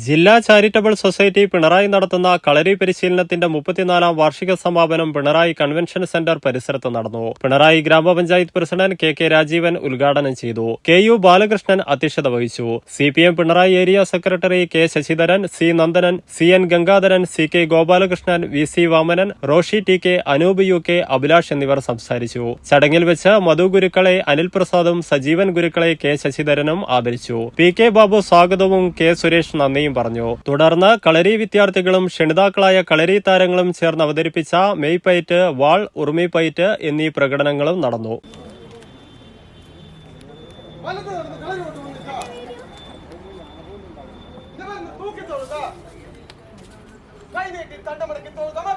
ജില്ലാ charitable society Pinarayi നടത്തുന്ന കളരി പരിശീലനത്തിന്റെ മുപ്പത്തിനാലാം വാർഷിക സമാപനം പിണറായി കൺവെൻഷൻ സെന്റർ പരിസരത്ത് നടന്നു. പിണറായി ഗ്രാമപഞ്ചായത്ത് പ്രസിഡന്റ് കെ കെ രാജീവൻ ഉദ്ഘാടനം ചെയ്തു. കെ യു ബാലകൃഷ്ണൻ അധ്യക്ഷത വഹിച്ചു. C P M Pinarayi area secretary K Sasidharan C Nandanan C N Gangadharan C K Gopalakrishnan V C Vamanan Roshi T K Anoop U K Abhilash എന്നിവർ സംസാരിച്ചു. ചടങ്ങിൽ വെച്ച് മധു ഗുരുക്കളെ അനിൽ പ്രസാദും സജീവൻ ഗുരുക്കളെ കെ ശശിധരനും ആദരിച്ചു. പി കെ ബാബു സ്വാഗതവും കെ സുരേഷ് നന്ദിയും പറഞ്ഞു. തുടർന്ന് കളരി വിദ്യാർത്ഥികളും ക്ഷണിതാക്കളായ കളരി താരങ്ങളും ചേർന്ന് അവതരിപ്പിച്ച മെയ്പൈറ്റ് വാൾ ഉറുമിപ്പൈറ്റ് എന്നീ പ്രകടനങ്ങളും നടന്നു. കൈ നീട്ടി തണ്ടമടക്കി തൊഴുതവർ